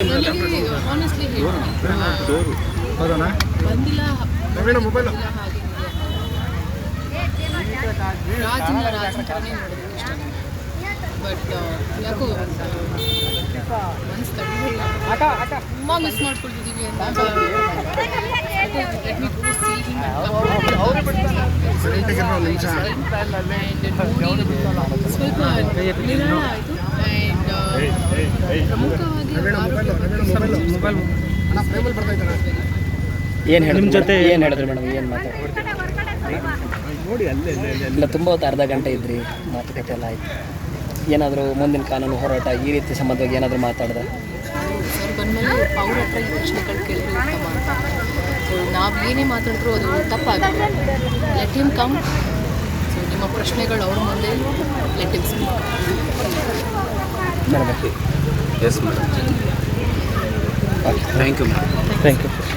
Honestly ಬಂದಿಲ್ಲ mobile. ರಾಜನ ರಾಜನ ಥರನೇ ಇಷ್ಟ ಬಟ್ ಯಾಕೋ ಮನ್ಸು ತಡೆದಿಲ್ಲ ತುಂಬ ಮಿಸ್ ಮಾಡ್ಕೊಳ್ತಿದ್ದೀವಿ ಸ್ವಲ್ಪ ಏನು ಹೇಳಿ ನಿಮ್ಮ ಜೊತೆ ಏನು ಹೇಳಿದ್ರಿ ಮೇಡಮ್? ಏನು ಮಾತಾಡ್ತಾರೆ ನೋಡಿ ಅಲ್ಲೇ ಇಲ್ಲ ತುಂಬ ಹೊತ್ತು ಅರ್ಧ ಗಂಟೆ ಇದ್ರಿ. ಮಾತುಕತೆ ಎಲ್ಲ ಆಯ್ತು. ಏನಾದರೂ ಮುಂದಿನ ಕಾನೂನು ಹೋರಾಟ ಈ ರೀತಿ ಸಂಬಂಧವಾಗಿ ಏನಾದರೂ ಮಾತಾಡಿದ್ರೆ ಸರ್ ಬಂದಮೇಲೆ ಅವ್ರ ಹತ್ರ ಈ ಪ್ರಶ್ನೆಗಳು ಕೇಳಿದ್ರೆ ಉತ್ತಮ ಅಂತ. ಸೊ ನಾವು ಏನೇ ಮಾತಾಡಿದ್ರು ಅದು ತಪ್ಪಾಗುತ್ತೆ. ಲೆಟ್ ಹಿಮ್ ಕಮ್ ಸೊ ನಿಮ್ಮ ಪ್ರಶ್ನೆಗಳು ಅವ್ರ ಮುಂದೆ. Let him speak Yes, ma'am. Thank you. Thank you.